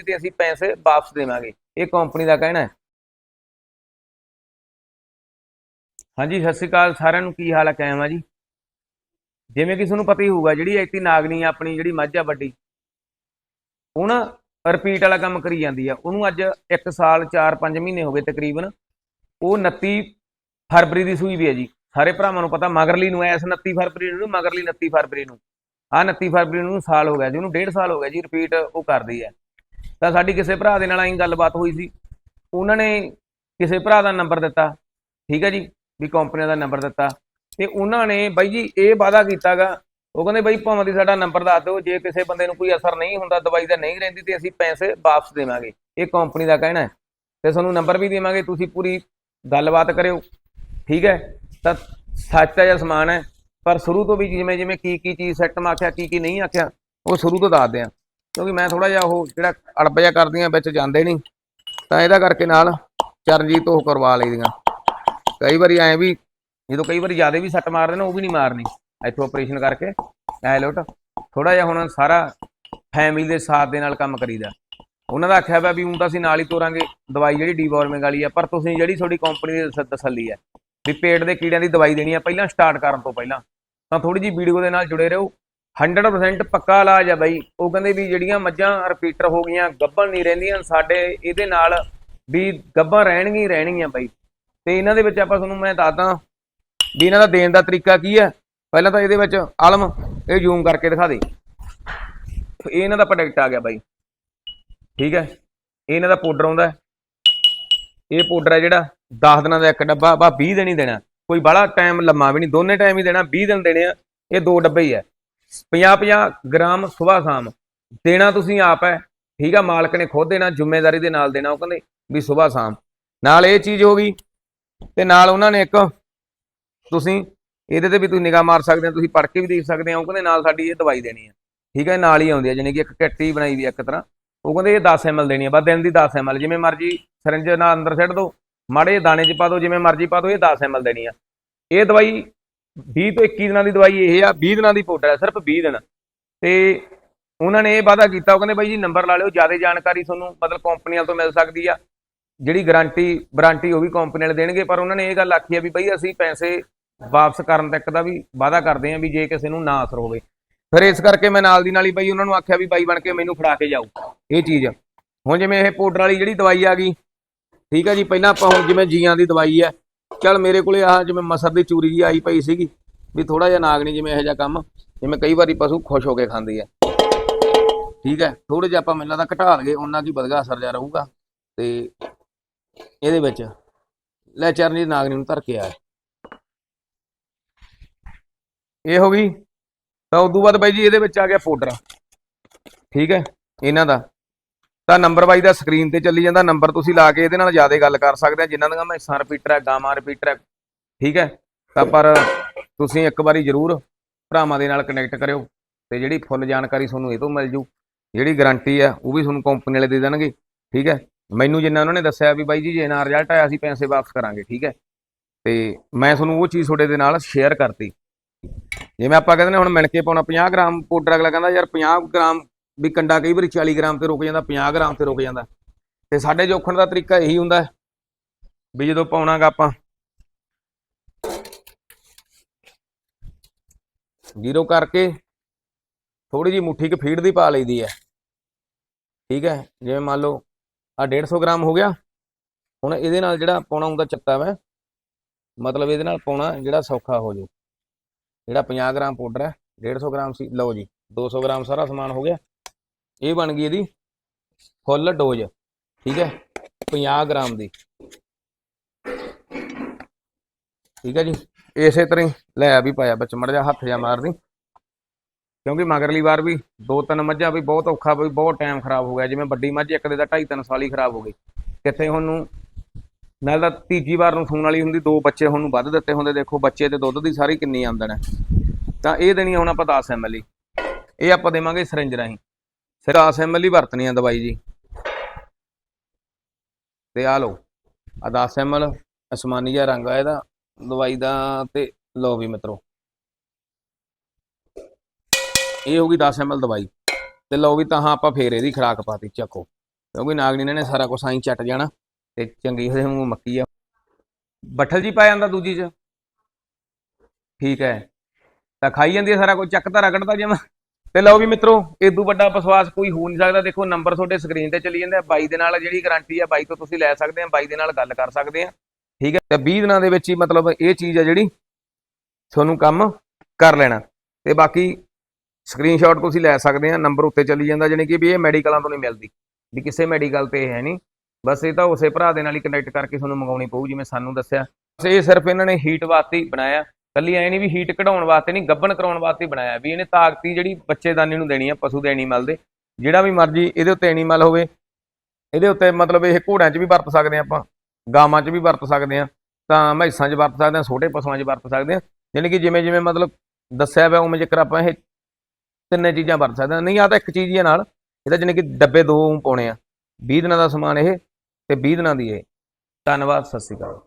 ਰਹਿੰਦੀ ਤੇ ਅਸੀਂ ਪੈਸੇ ਵਾਪਸ ਦੇਵਾਂਗੇ। ਇਹ ਕੰਪਨੀ ਦਾ ਕਹਿਣਾ ਹੈ। ਹਾਂਜੀ, ਸਤਿ ਸ਼੍ਰੀ ਅਕਾਲ। ਸਾਰਿਆਂ ਨੂੰ ਕੀ ਹਾਲ ਹੈ ਕਾਇਮ ਆ ਜੀ? ਜਿਵੇਂ ਕਿ ਤੁਹਾਨੂੰ ਪਤਾ ਹੀ ਹੋਊਗਾ, ਜਿਹੜੀ ਐਤੀ ਨਾਗਨੀ ਆਪਣੀ ਜਿਹੜੀ ਮੱਝ ਆ ਵੱਡੀ, ਉਹ ਨਾ ਰਿਪੀਟ ਵਾਲਾ ਕੰਮ ਕਰੀ ਜਾਂਦੀ ਆ। ਉਹਨੂੰ ਅੱਜ 1 ਸਾਲ 4-5 ਮਹੀਨੇ ਹੋ ਗਏ ਤਕਰੀਬਨ, ਉਹ 29 ਫਰਵਰੀ ਦੀ ਸੂਈ ਵੀ ਹੈ ਜੀ। ਸਾਰੇ ਭਰਾਵਾਂ ਨੂੰ ਪਤਾ, ਮਗਰਲੀ ਨੂੰ ਐਸ 29 ਫਰਵਰੀ ਨੂੰ, ਮਗਰਲੀ 29 ਫਰਵਰੀ ਨੂੰ। ਆ 29 ਫਰਵਰੀ ਨੂੰ ਸਾਲ ਹੋ ਗਿਆ ਜੀ, ਉਹਨੂੰ ਡੇਢ ਸਾਲ ਹੋ ਗਿਆ ਜੀ ਰਿਪੀਟ ਉਹ ਕਰਦੀ ਹੈ ਤਾਂ ਸਾਡੀ ਕਿਸੇ ਭਰਾ ਦੇ ਨਾਲ ਐਂ ਗੱਲਬਾਤ ਹੋਈ ਸੀ। ਉਹਨਾਂ ਨੇ ਕਿਸੇ ਭਰਾ ਦਾ ਨੰਬਰ ਦਿੱਤਾ, ਠੀਕ ਹੈ ਜੀ, ਵੀ ਕੰਪਨੀ ਦਾ ਨੰਬਰ ਦਿੱਤਾ। ਤੇ ਉਹਨਾਂ ਨੇ ਬਾਈ ਜੀ ਇਹ ਵਾਅਦਾ ਕੀਤਾਗਾ, ਉਹ ਕਹਿੰਦੇ ਬਾਈ ਭਾਵੇਂ ਦੀ ਸਾਡਾ ਨੰਬਰ ਦੱਸ ਦਿਓ, ਜੇ ਕਿਸੇ ਬੰਦੇ ਨੂੰ ਕੋਈ ਅਸਰ ਨਹੀਂ ਹੁੰਦਾ, ਦਵਾਈ ਦਾ ਨਹੀਂ ਰਹਿੰਦੀ, ਤੇ ਅਸੀਂ ਪੈਸੇ ਵਾਪਸ ਦੇਵਾਂਗੇ। ਇਹ ਕੰਪਨੀ ਦਾ ਕਹਿਣਾ ਹੈ। ਤੇ ਤੁਹਾਨੂੰ ਨੰਬਰ ਵੀ ਦੇਵਾਂਗੇ, ਤੁਸੀਂ ਪੂਰੀ ਗੱਲਬਾਤ ਕਰਿਓ, ਠੀਕ ਹੈ। ਤਾਂ ਸੱਚ ਹੈ ਜਾਂ ਸਮਾਨ ਹੈ, ਪਰ ਸ਼ੁਰੂ ਤੋਂ ਵੀ ਜਿਵੇਂ ਜਿਵੇਂ ਕੀ ਕੀ ਚੀਜ਼ ਸੈੱਟ ਮੈਂ ਆਖਿਆ ਕੀ ਕੀ ਨਹੀਂ ਆਖਿਆ, ਉਹ ਸ਼ੁਰੂ ਤੋਂ ਦੱਸਦੇ ਆ ਕਿਉਂਕਿ ਮੈਂ ਥੋੜਾ ਜਿਹਾ ਉਹ ਜਿਹੜਾ ਅੜਬ ਜਿਹਾ ਕਰਦੀਆਂ ਵਿੱਚ ਜਾਂਦੇ ਨਹੀਂ। ਤਾਂ ਇਹਦਾ ਕਰਕੇ ਨਾਲ ਚਰਨਜੀਤ ਉਹ ਕਰਵਾ ਲਈਦੀਆਂ। ਕਈ ਵਾਰੀ ਐ ਵੀ, ਜਦੋਂ ਕਈ ਵਾਰੀ ਜ਼ਿਆਦਾ ਵੀ ਸੱਟ ਮਾਰਦੇ ਨੇ, ਉਹ ਵੀ ਨਹੀਂ ਮਾਰਨੀ। ਇੱਥੋਂ ਆਪਰੇਸ਼ਨ ਕਰਕੇ, ਐ ਲੋਟ। ਥੋੜਾ ਜਿਹਾ ਹੁਣ ਸਾਰਾ ਫੈਮਿਲੀ ਦੇ ਸਾਥ ਦੇ ਨਾਲ ਕੰਮ ਕਰੀਦਾ। ਉਹਨਾਂ ਦਾ ਆਖਿਆ ਵਾ ਵੀ ਹੁਣ ਤਾਂ ਅਸੀਂ ਨਾਲ ਹੀ ਤੋਰਾਂਗੇ। ਦਵਾਈ ਜਿਹੜੀ ਡੀਵਾਰਮਿੰਗ ਵਾਲੀ ਆ, ਪਰ ਤੁਸੀਂ ਜਿਹੜੀ ਤੁਹਾਡੀ ਕੰਪਨੀ ਦੀ ਤਸੱਲੀ ਹੈ ਵੀ ਪੇਟ ਦੇ ਕੀੜਿਆਂ ਦੀ ਦਵਾਈ ਦੇਣੀ ਆ, ਪਹਿਲਾਂ ਸਟਾਰਟ ਕਰਨ ਤੋਂ ਪਹਿਲਾਂ। ਤਾਂ ਥੋੜੀ ਜੀ ਵੀਡੀਓ ਦੇ ਨਾਲ ਜੁੜੇ ਰਹੋ। 100% ਪੱਕਾ ਇਲਾਜ ਆ ਬਾਈ। ਉਹ ਕਹਿੰਦੇ ਵੀ ਜਿਹੜੀਆਂ ਮੱਝਾਂ ਰਿਪੀਟਰ ਹੋ ਗਈਆਂ, ਗੱਭਣ ਨਹੀਂ ਰਹਿੰਦੀਆਂ, ਸਾਡੇ ਇਹਦੇ ਨਾਲ ਵੀ ਗੱਭਣ ਰਹਿਣਗੀਆਂ ਹੀ ਰਹਿਣਗੀਆਂ ਬਾਈ। ਤੇ ਇਹਨਾਂ ਦੇ ਵਿੱਚ ਆਪਾਂ ਤੁਹਾਨੂੰ ਮੈਂ ਦੱਸਦਾ ਵੀ ਇਹਨਾਂ ਦਾ ਦੇਣ ਦਾ ਤਰੀਕਾ ਕੀ ਹੈ ਪਹਿਲਾਂ ਤਾਂ ਇਹਦੇ ਵਿੱਚ ਆਲਮ, ਇਹ ਜ਼ੂਮ ਕਰਕੇ ਦਿਖਾ ਦੇ। ਇਹ ਇਹਨਾਂ ਦਾ ਪ੍ਰੋਡਕਟ ਆ ਗਿਆ ਬਾਈ। ਠੀਕ ਹੈ ਇਹਨਾਂ ਦਾ ਪਾਊਡਰ ਆਉਂਦਾ। ਇਹ ਪਾਊਡਰ ਹੈ ਜਿਹੜਾ 10 ਦਿਨਾਂ ਦਾ ਇੱਕ ਡੱਬਾ ਬਾ 20 ਦਿਨ ਹੀ ਦੇਣਾ। ਕੋਈ ਬੜਾ ਟਾਈਮ ਲੰਮਾ ਵੀ ਨਹੀਂ, ਦੋਨੇ ਟਾਈਮ ਹੀ ਦੇਣਾ 20 ਦਿਨ ਦੇਣੇ ਆ। ਇਹ ਦੋ ਡੱਬੇ ਹੀ ਹੈ 50-50 ਗ੍ਰਾਮ ਸਵੇਰ ਸ਼ਾਮ। ਦੇਣਾ ਤੁਸੀਂ ਆਪ ਹੈ। ਠੀਕ ਆ, ਮਾਲਕ ਨੇ ਖੁਦ ਦੇਣਾ, ਜ਼ਿੰਮੇਵਾਰੀ ਦੇ ਨਾਲ ਦੇਣਾ। ਉਹ ਕਹਿੰਦੇ ਵੀ ਸਵੇਰ ਸ਼ਾਮ। ਨਾਲ ਇਹ ਚੀਜ਼ ਹੋ ਗਈ ਤੇ ਨਾਲ ਉਹਨਾਂ ਨੇ ਇੱਕ ਤੁਸੀਂ ਇਹਦੇ ਤੇ ਵੀ ਤੁਸੀਂ ਨਿਗਾਹ ਮਾਰ ਸਕਦੇ ਹੋ, ਤੁਸੀਂ ਪੜ੍ਹ ਕੇ ਵੀ ਦੇਖ ਸਕਦੇ ਹੋ। ਉਹ ਕਹਿੰਦੇ ਨਾਲ ਸਾਡੀ ਇਹ ਦਵਾਈ ਦੇਣੀ ਹੈ। ਠੀਕ ਹੈ, ਨਾਲ ਹੀ ਆਉਂਦੀ ਹੈ, ਜਾਣੀ ਕਿ ਇੱਕ ਕਿੱਟੀ ਬਣਾਈ ਵੀ ਇੱਕ ਤਰ੍ਹਾਂ। ਉਹ ਕਹਿੰਦੇ ਇਹ 10 ml ਦੇਣੀ ਹੈ। ਬਸ ਦਿਨ ਦੀ 10 ml ਜਿਵੇਂ ਮਰਜ਼ੀ ਸਿਰੰਜ ਨਾਲ ਅੰਦਰ ਸਿੱਟ ਦਿਓ ਮਾੜੇ ਦਾਣੇ 'ਚ ਪਾ ਦਿਓ ਜਿਵੇਂ ਮਰਜ਼ੀ ਪਾ ਦਿਓ ਇਹ 10 ml ਦੇਣੀ ਆ ਇਹ ਦਵਾਈ 20 ਤੋਂ 21 ਦਿਨਾਂ ਦੀ ਦਵਾਈ ਇਹ ਆ 20 ਦਿਨਾਂ ਦੀ ਪਾਊਡਰ ਹੈ ਸਿਰਫ 20 ਦਿਨ। ਤੇ ਉਹਨਾਂ ਨੇ ਇਹ ਵਾਅਦਾ ਕੀਤਾ, ਉਹ ਕਹਿੰਦੇ ਬਾਈ ਜੀ ਨੰਬਰ ਲਾ ਲਿਓ, ਜ਼ਿਆਦਾ ਜਾਣਕਾਰੀ ਤੁਹਾਨੂੰ ਮਤਲਬ ਕੰਪਨੀਆਂ ਤੋਂ ਮਿਲ ਸਕਦੀ ਆ। ਜਿਹੜੀ ਗਾਰੰਟੀ ਵਾਰੰਟੀ ਉਹ ਵੀ ਕੰਪਨੀ ਵਾਲੇ ਦੇਣਗੇ, ਪਰ ਉਹਨਾਂ ਨੇ ਇਹ ਗੱਲ ਆਖੀ ਆ ਵੀ ਬਈ ਅਸੀਂ ਪੈਸੇ ਵਾਪਸ ਕਰਨ ਤੱਕ ਦਾ ਵੀ ਵਾਅਦਾ ਕਰਦੇ ਆ ਵੀ ਜੇ ਕਿਸੇ ਨੂੰ ਨਾ ਅਸਰ ਹੋਵੇ। ਫਿਰ ਇਸ ਕਰਕੇ ਮੈਂ ਨਾਲ ਦੀ ਨਾਲ ਹੀ ਬਾਈ ਉਹਨਾਂ ਨੂੰ ਆਖਿਆ ਵੀ ਬਾਈ ਬਣ ਕੇ ਮੈਨੂੰ ਫੜਾ ਕੇ ਜਾਓ। ਇਹ ਚੀਜ਼ ਹੁਣ ਜਿਵੇਂ ਇਹ ਪਾਊਡਰ ਵਾਲੀ ਜਿਹੜੀ ਦਵਾਈ ਆ ਗਈ, ਠੀਕ ਆ ਜੀ, ਪਹਿਲਾਂ ਆਪਾਂ ਹੁਣ ਜਿਵੇਂ ਜੀਆਂ ਦੀ ਦਵਾਈ ਆ ਚੱਲ ਮੇਰੇ ਕੋਲੇ ਆਹ ਜਿਵੇਂ ਮਸਰ ਦੀ ਚੂਰੀ ਜੀ ਆਈ ਪਈ ਸੀਗੀ, ਵੀ ਥੋੜਾ ਜਿਹਾ ਨਾਗਣੀ ਜਿਵੇਂ ਇਹੋ ਜਿਹਾ ਕੰਮ, ਜਿਵੇਂ ਕਈ ਵਾਰੀ ਪਸ਼ੂ ਖੁਸ਼ ਹੋ ਕੇ ਖਾਂਦੀ ਹੈ ਠੀਕ ਹੈ ਥੋੜੇ ਜਿਹਾ ਆਪਾਂ ਮੈਨੂੰ ਲੱਗਦਾ ਘਟਾ ਲਈਏ, ਉਹਨਾਂ ਕੀ ਵਧਗਾ ਅਸਰ ਜਾ ਰਹੂਗਾ। ਤੇ ਇਹਦੇ ਵਿੱਚ ਲੈ ਚਰਨੀ ਨਾਗਣੀ ਨੂੰ ਧਰ ਕੇ ਆਇਆ। ਇਹ ਹੋ ਗਈ। ਤਾਂ ਉਦੋਂ ਬਾਅਦ ਬਾਈ ਜੀ ਇਹਦੇ ਵਿੱਚ ਆ ਗਿਆ ਪਾਊਡਰ ਠੀਕ ਹੈ, ਇਹਨਾਂ ਦਾ। ਤਾਂ ਨੰਬਰ ਬਾਈ ਦਾ ਸਕਰੀਨ ਤੇ ਚੱਲੀ ਜਾਂਦਾ ਨੰਬਰ ਤੁਸੀਂ ਲਾ ਕੇ ਇਹਦੇ ਨਾਲ ਜ਼ਿਆਦਾ ਗੱਲ ਕਰ ਸਕਦੇ ਆ, ਜਿਨ੍ਹਾਂ ਦੀਆਂ ਮੈਂ ਰਿਪੀਟਰ ਹੈ ਗਾਵਾਂ ਰਿਪੀਟਰ ਹੈ ਠੀਕ ਹੈ? ਤਾਂ ਪਰ ਤੁਸੀਂ ਇੱਕ ਵਾਰੀ ਜ਼ਰੂਰ ਭਰਾਵਾਂ ਦੇ ਨਾਲ ਕਨੈਕਟ ਕਰਿਓ ਤੇ ਜਿਹੜੀ ਫੁੱਲ ਜਾਣਕਾਰੀ ਤੁਹਾਨੂੰ ਇਹ ਤੋਂ ਮਿਲ ਜੂ, ਜਿਹੜੀ ਗਾਰੰਟੀ ਆ, ਉਹ ਵੀ ਤੁਹਾਨੂੰ ਕੰਪਨੀ ਵਾਲੇ ਦੇ ਦੇਣਗੇ, ਠੀਕ ਹੈ? ਮੈਨੂੰ ਜਿੰਨਾ ਉਹਨਾਂ ਨੇ ਦੱਸਿਆ ਵੀ ਬਾਈ ਜੀ, ਜੇ ਨਾ ਰਿਜ਼ਲਟ ਆਇਆ, ਅਸੀਂ ਪੈਸੇ ਵਾਪਸ ਕਰਾਂਗੇ, ਠੀਕ ਹੈ? ਤੇ ਮੈਂ ਤੁਹਾਨੂੰ ਉਹ ਚੀਜ਼ ਤੁਹਾਡੇ ਦੇ ਨਾਲ ਸ਼ੇਅਰ ਕਰਤੀ। ਜਿਵੇਂ ਆਪਾਂ ਕਹਿੰਦੇ ਨੇ ਹੁਣ ਮਿਣ ਕੇ ਪਾਉਣਾ 50 ਗ੍ਰਾਮ ਪਾਊਡਰ ਅਗਲਾ ਕਹਿੰਦਾ ਯਾਰ 50 ਗ੍ਰਾਮ ਵੀ ਕੰਡਾ ਕਈ ਵਾਰੀ 40 ਗ੍ਰਾਮ ਤੇ ਰੁਕ ਜਾਂਦਾ 50 ਗ੍ਰਾਮ ਤੇ ਰੁਕ ਜਾਂਦਾ। ਤੇ ਸਾਡੇ ਜੋਖਣ ਦਾ ਤਰੀਕਾ ਇਹੀ ਹੁੰਦਾ ਵੀ ਜਦੋਂ ਪਾਉਣਾਗਾ ਆਪਾਂ ਜ਼ੀਰੋ ਕਰਕੇ ਥੋੜੀ ਜੀ ਮੁੱਠੀ ਕੁ ਫੀਡ ਦੀ ਪਾ ਲਈਦੀ ਹੈ। ਠੀਕ ਹੈ, ਜਿਵੇਂ ਮੰਨ ਲਓ ਆ 150 ਗ੍ਰਾਮ ਹੋ ਗਿਆ, ਹੁਣ ਇਹਦੇ ਨਾਲ ਜਿਹੜਾ ਪਾਉਣਾ ਹੁੰਦਾ ਚੱਟਾ ਵਾ ਮਤਲਬ ਇਹਦੇ ਨਾਲ ਪਾਉਣਾ ਜਿਹੜਾ ਸੌਖਾ ਹੋ ਜਾਊ। ਜਿਹੜਾ 50 ਗ੍ਰਾਮ ਪਾਊਡਰ ਹੈ 150 ਗ੍ਰਾਮ ਸੀ, ਲਓ ਜੀ 200 ਗ੍ਰਾਮ ਸਾਰਾ ਸਮਾਨ ਹੋ ਗਿਆ। ਇਹ ਬਣ ਗਈ ਇਹਦੀ ਫੁੱਲ ਡੋਜ਼, ਠੀਕ ਹੈ 50 ਗ੍ਰਾਮ ਦੀ। ਠੀਕ ਹੈ ਜੀ, ਇਸੇ ਤਰ੍ਹਾਂ ਹੀ ਲੈ ਵੀ ਪਾਇਆ ਵਿੱਚ ਮੜ ਜਾ ਹੱਥ ਜਾ ਮਾਰਦੀ। ਕਿਉਂਕਿ ਮਗਰਲੀ ਵਾਰ ਵੀ ਦੋ ਤਿੰਨ ਮੱਝਾਂ ਵੀ ਬਹੁਤ ਔਖਾ, ਵੀ ਬਹੁਤ ਟਾਈਮ ਖਰਾਬ ਹੋ ਗਿਆ। ਜਿਵੇਂ ਵੱਡੀ ਮੱਝ ਇੱਕ ਦੇ ਤਾਂ 2.5 3 ਸਾਲ ਹੀ ਖਰਾਬ ਹੋ ਗਈ। ਕਿੱਥੇ ਹੁਣ ਨੂੰ ਨਾਲ ਤਾਂ ਤੀਜੀ ਵਾਰ ਨੂੰ ਸੂਣ ਵਾਲੀ ਹੁੰਦੀ, ਦੋ ਬੱਚੇ ਹੁਣ ਨੂੰ ਵੱਧ ਦਿੱਤੇ ਹੁੰਦੇ। ਦੇਖੋ, ਬੱਚੇ ਤੇ ਦੁੱਧ ਦੀ ਸਾਰੀ ਕਿੰਨੀ ਆਮਦਨ ਹੈ। ਤਾਂ ਇਹ ਦੇਣੀ ਆ ਹੁਣ ਆਪਾਂ 10 ml ਹੀ ਇਹ ਆਪਾਂ ਦੇਵਾਂਗੇ ਸਿਰੰਜ ਰਾਹੀਂ। ਸਿਰ 10 ml ਹੀ ਵਰਤਣੀ ਆ ਦਵਾਈ ਜੀ। ਤੇ ਆ ਲਓ ਆ 10 ml ਅਸਮਾਨੀ ਜਿਹਾ ਰੰਗ ਆ ਇਹਦਾ, ਦਵਾਈ ਦਾ ਤੇ ਲਓ ਵੀ ਮਿੱਤਰੋ। ਇਹ ਹੋ ਗਈ 10 ml ਦਵਾਈ, ਤੇ ਲਓ ਵੀ ਤਾਂ ਆਪਾਂ ਫੇਰ ਇਹਦੀ ਖਰਾਕ ਪਾਤੀ, ਚੱਕੋ। ਕਿਉਂਕਿ ਨਾਗਣੀ ਨੇ ਸਾਰਾ ਕੁਝ ਆਈ ਚੱਟ ਜਾਣਾ, ਤੇ ਚੰਗੀ ਹੋਏ ਮੂੰਹ ਮੱਕੀ ਆ। ਬੱਠਲ ਜੀ ਪਾ ਜਾਂਦਾ ਦੂਜੀ ਚ। ਠੀਕ ਹੈ। ਤਾਂ ਖਾਈ ਜਾਂਦੀ ਹੈ ਸਾਰਾ ਕੁਝ ਚੱਕ ਤਾਂ ਰਗੜਦਾ ਜਮਾ ਤੇ ਲਓ ਵੀ ਮਿੱਤਰੋ ਇਦੋਂ ਵੱਡਾ ਵਿਸ਼ਵਾਸ ਕੋਈ ਹੋ ਨਹੀਂ ਸਕਦਾ। ਦੇਖੋ ਨੰਬਰ ਤੁਹਾਡੇ ਸਕਰੀਨ ਤੇ ਚੱਲੀ ਜਾਂਦਾ ਬਾਈ ਦੇ ਨਾਲ ਜਿਹੜੀ ਗਾਰੰਟੀ ਆ, ਬਾਈ ਤੋਂ ਤੁਸੀਂ ਲੈ ਸਕਦੇ ਆ, ਬਾਈ ਦੇ ਨਾਲ ਗੱਲ ਕਰ ਸਕਦੇ ਆ। ਠੀਕ ਹੈ? ਤੇ 20 ਦਿਨਾਂ ਦੇ ਵਿੱਚ ਹੀ ਮਤਲਬ ਇਹ ਚੀਜ਼ ਆ ਜਿਹੜੀ ਤੁਹਾਨੂੰ ਕੰਮ ਕਰ ਲੈਣਾ। ਤੇ ਬਾਕੀ ਸਕਰੀਨਸ਼ਾਟ ਤੁਸੀਂ ਲੈ ਸਕਦੇ ਆ ਨੰਬਰ ਉੱਤੇ ਚੱਲੀ ਜਾਂਦਾ, ਜਾਣੀ ਕਿ ਵੀ ਇਹ ਮੈਡੀਕਲਾਂ ਤੋਂ ਨਹੀਂ ਮਿਲਦੀ। ਵੀ ਕਿਸੇ ਮੈਡੀਕਲ ਤੇ ਹੈ ਨਹੀਂ। ਬਸ ਇਹ ਤਾਂ ਉਸੇ ਭਰਾ ਦੇ ਨਾਲ ਹੀ ਕਨੈਕਟ ਕਰਕੇ ਤੁਹਾਨੂੰ ਮੰਗਾਉਣੀ ਪਊ, ਜਿਵੇਂ ਸਾਨੂੰ ਦੱਸਿਆ। ਬਸ ਇਹ ਸਿਰਫ ਇਹਨਾਂ ਨੇ ਹੀਟ ਵਾਸਤੇ ਬਣਾਇਆ। ਕੱਲੀ ਐ ਨਹੀਂ ਵੀ ਹੀਟ ਕਢਾਉਣ ਵਾਸਤੇ ਨਹੀਂ ਗੱਬਣ ਕਰਾਉਣ ਵਾਸਤੇ ਬਣਾਇਆ। ਵੀ ਇਹਨੇ ਤਾਕਤੀ ਜਿਹੜੀ ਬੱਚੇਦਾਨੀ ਨੂੰ ਦੇਣੀ ਆ, ਪਸ਼ੂ ਦੇ ਐਨੀਮਲ ਦੇ। ਜਿਹੜਾ ਵੀ ਮਰਜ਼ੀ ਇਹਦੇ ਉੱਤੇ ਐਨੀਮਲ ਹੋਵੇ, ਇਹਦੇ ਉੱਤੇ ਮਤਲਬ ਇਹ ਘੋੜਿਆਂ 'ਚ ਵੀ ਵਰਤ ਸਕਦੇ ਆ ਆਪਾਂ, ਗਾਵਾਂ 'ਚ ਵੀ ਵਰਤ ਸਕਦੇ ਆ ਤਾਂ ਮਹਿਸਾਂ 'ਚ ਵਰਤ ਸਕਦੇ ਆ ਛੋਟੇ ਪਸ਼ੂਆਂ 'ਚ ਵਰਤ ਸਕਦੇ ਆ ਯਾਨੀ ਕਿ ਜਿਵੇਂ ਜਿਵੇਂ ਮਤਲਬ ਦੱਸਿਆ ਹੋਇਆ ਉਵੇਂ ਜੇਕਰ ਆਪਾਂ ਇਹ ਤਿੰਨੇ ਚੀਜ਼ਾਂ ਵਰਤ ਸਕਦੇ ਆ ਨਹੀਂ ਆ ਤਾਂ ਇੱਕ ਚੀਜ਼ ਹੀ ਆ ਨਾਲ ਇਹਦਾ ਜਾਣੀ ਕਿ ਡੱਬੇ ਦੋ ਪਾਉਣੇ ਆ। 20 ਦਿਨਾਂ ਦਾ ਸਮਾਨ ਇਹ ਤੇ 20 ਦਿਨਾਂ ਦੀ ਇਹ। ਧੰਨਵਾਦ, ਸਤਿ ਸ਼੍ਰੀ ਅਕਾਲ।